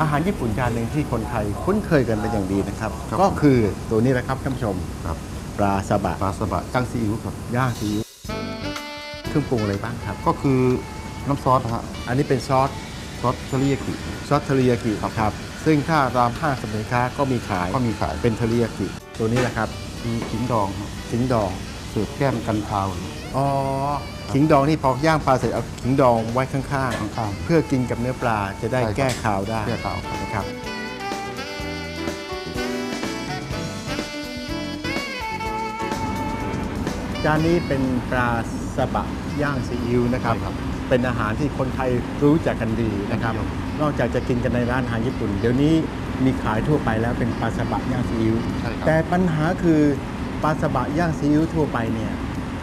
อาหารญี่ปุ่นจานหนึ่งที่คนไทยคุ้นเคยกันเป็นอย่างดีนะครับ ครับก็คือตัวนี้แหละครับท่านผู้ชมครับ ปลาซาบะปลาสบะจังซีอิ๊วครับ ย่างซีอิ๊วเครื่องปรุงอะไรบ้างครับ ก็คือน้ำซอสนะฮะอันนี้เป็นซอสซอสเทอริยากิ ซอสเทริยากิครับ ซึ่งถ้าตามห้างสรรพสินค้าก็มีขายก็มีขายเป็นเทริยากิตัวนี้แหละครับคือขิงดองครับขิงดอง เสิร์ฟแก้มกันคาวอ๋อขิงดองนี่พอย่างปลาเสร็จเอาขิงดองไว้ข้างข้างๆ เพื่อกินกับเนื้อปลาจะได้ใช่ครับแก้คาวได้แก้คาวครับนะครับจานนี้เป็นปลาสบะย่างซีอิ๊วนะครับใช่ครับเป็นอาหารที่คนไทยรู้จักกันดีนะครับครับ นอกจากจะกินกันในร้านอาหารญี่ปุ่น เดี๋ยวนี้มีขายทั่วไปแล้วเป็นปลาสบะย่างซีอิ๊วใช่ครับแต่ปัญหาคือ ปลาสบะย่างซีอิ๊วทั่วไปเนี่ย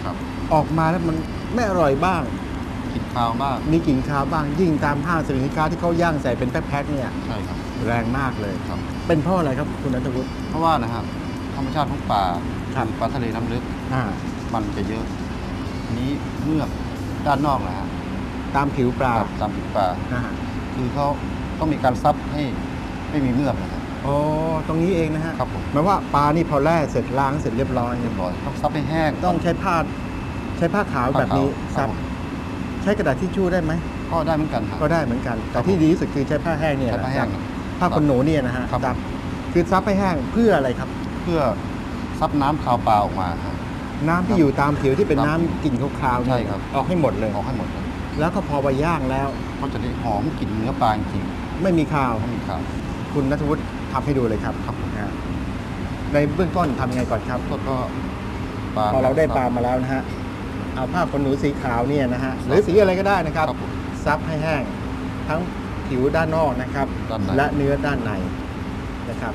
ครับออกมาแล้วมันไม่อร่อยบ้างกลิ่นคาวมากมีกลิ่นคาวบ้างยิ่งตามห้างสรรพสินค้าที่เขาย่างใส่เป็นแพ็คๆเนี่ยใช่ครับแรงมากเลย ครับ เป็นเพราะอะไรครับคุณนัทวุฒิ เพราะว่านะครับธรรมชาติของปลาครับอปลาทะเลน้ำลึกอ่ามันจะเยอะอันนี้เมือกด้านนอกนะฮะตามผิวปลาครับตามผิวปลา อ่าคือเขาต้องมีการซับให้ไม่มีเมือกนะครับอ๋อ ตรงนี้เองนะฮะครับผมหมายว่าปลานี่พอแล่เสร็จล้างเสร็จเรียบร้อยเรียบร้อยต้องซับให้แห้ง ต้องใช้ผ้าใช้ผ้าขาวแบบนี้ครัซับบผมใช้กระดาษทิชชู่ได้ไหมก็ได้เหมือนกันฮะก็ได้เหมือนกันครัแต่บที่ดีที่สุดคือใช้ผ้าแห้งเนี่ยใช้ผ้าแห้งซับผ้าขนหนูเนี่ยนะฮะครับ ซับคือซับให้แห้งเพื่ออะไรครับ เพื่อซับน้ำคาวปลาออกมาครับ น้ำที่ครับอยู่ตามผิวที่เป็นครับน้ำกลิ่นคาวๆเนี่ยใช่ครับ ออกให้หมดเลย ออกให้หมดเลยแล้วก็พอไปย่างแล้ว ก็จะได้หอมกลิ่นเนื้อปลาจริงไม่มีคาว ๆไม่มีคาวคุณนัทวุฒิ ทำให้ดูเลยครับครับอ่าในเบื้องต้นทำยังไงก่อนครับก็ก็ปลาพอเราได้ปลามาแล้วนะฮะเอาผ้าขนหนูสีขาวเนี่ยนะฮะหรือสีอะไรก็ได้นะครับ ครับผม ซับให้แห้ง ทั้งผิวด้านนอกนะครับ ด้านใน และเนื้อด้านในนะครับ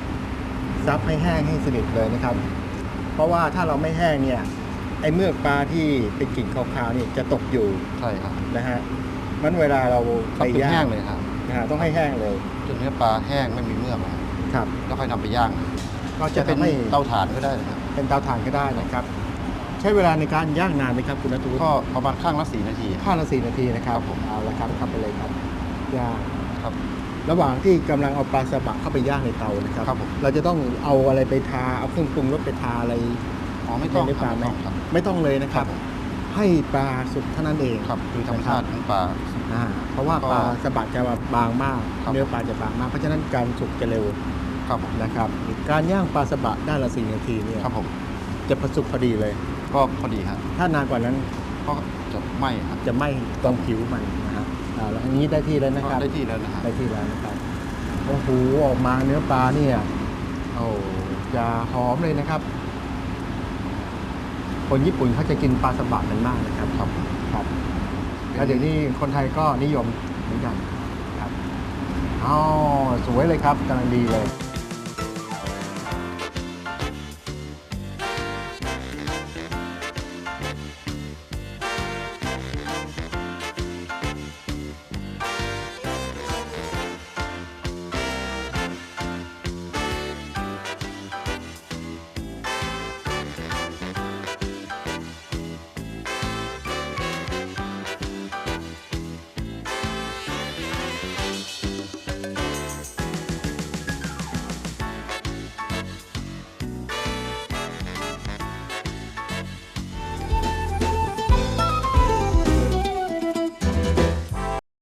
ซับให้แห้งให้สนิทเลยนะครับ เพราะว่าถ้าเราไม่แห้งเนี่ยไอ้เมือกปลาที่เป็นกลิ่นคาวๆนี่จะตกอยู่ใช่ครับนะฮะมันเวลาเราซัไปบจนย่าแห้งงเลยครับนะฮะต้องให้แห้งเลย จนเนื้อปลาแห้งไม่มีเมือกนะครับ ครับ แล้วค่อยนำไปย่างก็จะจะเป็นทำให้เตาถ่านก็ได้นะครับเป็นเตาถ่านก็ได้นะครับ ใช้เวลาในการย่างนานไหมครับคุณนัทวุฒิก็ประมาณข้างละสี่นาทีข้างละสี่นาทีนะครับครับผม เอาละครับเข้าไปเลยครับย่างครับ ระหว่างที่กำลังเอาปลาสบะเข้าไปย่างในเตานะครับ ครับผม เราจะต้องเอาอะไรไปทาเอาเครื่องปรุงรสไปทาอะไรอ๋อไม่ต้องในปลาไหมไม่ต้องครับ ไม่ต้องเลยนะครับ ครับผม ให้ปลาสุกเท่านั้นเองครับคือธรรมชาติของปลา อ่าเพราะว่าก็ปลาสบะจะบางมาก ครับ เนื้อปลาจะบางมาก เพราะฉะนั้นการสุกจะเร็วครับผมนะครับ การย่างปลาสบะด้านละสี่นาทีเนี่ยครับผมจะพอสุกพอดีเลย ก็พอดีครับถ้านานกว่านั้นก็จะไหม้ครับจะไหม่ตรงผิวมันนะฮะอ่าแล้วอันนี้ได้ที่แล้วนะครับก็ได้ที่แล้วนะฮะได้ที่แล้วนะครับโอ้โหออกมาเนื้อปลาเนี่ยโอ้จะหอมเลยนะครับ คนญี่ปุ่นเขาจะกินปลาสบะกันมากนะครับครับครับ แล้วเดี๋ยวนี้คนไทยก็นิยมเหมือนกันครับอ๋อสวยเลยครับกำลังดีเลย